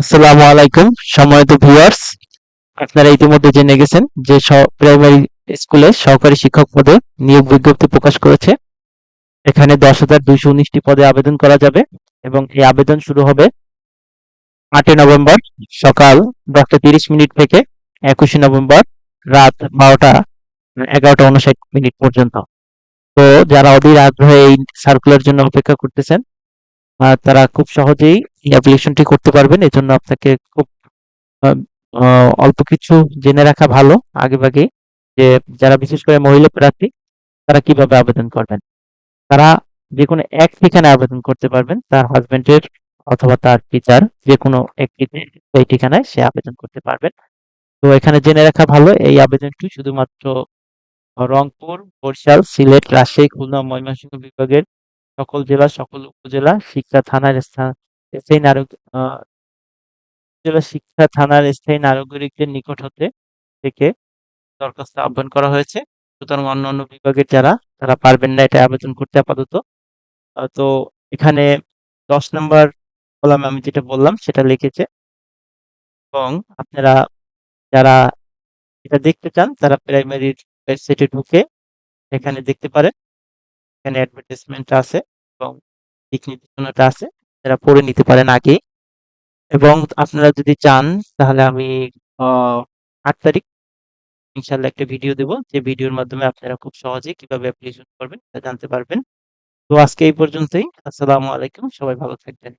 আসসালামু আলাইকুম, সম্মানিত ভিউয়ার্স আপনারা ইতিমধ্যে জেনে গেছেন যে প্রাইমারি স্কুলে সহকারী শিক্ষক পদে নিয়োগ বিজ্ঞপ্তি প্রকাশ করেছে। এখানে দশ হাজার দুইশো উনিশটি পদে আবেদন করা যাবে এবং এই আবেদন শুরু হবে আটই নভেম্বর সকাল দশটা তিরিশ মিনিট থেকে একুশে নভেম্বর রাত বারোটা, এগারোটা উনষাট মিনিট পর্যন্ত। তো যারা অধীর আগ্রহে এই সার্কুলার জন্য অপেক্ষা করতেছেন তারা খুব সহজেই এই অ্যাপ্লিকেশনটি করতে পারবেন। এজন্য আপনাকে খুব অল্প কিছু জেনে রাখা ভালো আগেভাগে যে যারা বিশেষ করে মহিলা প্রার্থী, তারা কীভাবে আবেদন করবেন। তারা যে কোনো এক ঠিকানায় আবেদন করতে পারবেন, তার হাজবেন্ডের অথবা তার টিচার যে কোনো একটিতে সেই ঠিকানায় সে আবেদন করতে পারবেন। তো এখানে জেনে রাখা ভালো, এই আবেদনটি শুধুমাত্র রংপুর, বরিশাল, সিলেট, রাজশাহী, খুলনা, ময়মনসিংহ বিভাগের সকল জেলা, সকল উপজেলা, শিক্ষা থানার স্থান স্থায়ী আহ, জেলা শিক্ষা থানার স্থায়ী নাগরিকদের নিকট হতে থেকে দরখাস্ত আহ্বান করা হয়েছে। সুতরাং অন্য অন্য বিভাগের যারা তারা পারবেন না এটা আবেদন করতে আপাতত। তো এখানে দশ নম্বর কলামে আমি যেটা বললাম সেটা লিখেছে। এবং আপনারা যারা এটা দেখতে চান তারা প্রাইমারির ওয়েবসাইটে ঢুকে এখানে দেখতে পারেন। এখানে অ্যাডভার্টাইজমেন্ট আছে এবং দিক নির্দেশনাটা আছে। যারা পড়ে নিতে পারেন আগে। এবং আপনারা যদি চান, তাহলে আমি আট তারিখ ইনশাল্লাহ একটা ভিডিও দেব। যে ভিডিওর মাধ্যমে আপনারা খুব সহজে কীভাবে অ্যাপ্লিকেশন করবেন, তা জানতে পারবেন। তো আজকে এই পর্যন্তই। আসসালামু আলাইকুম। সবাই ভালো থাকবেন।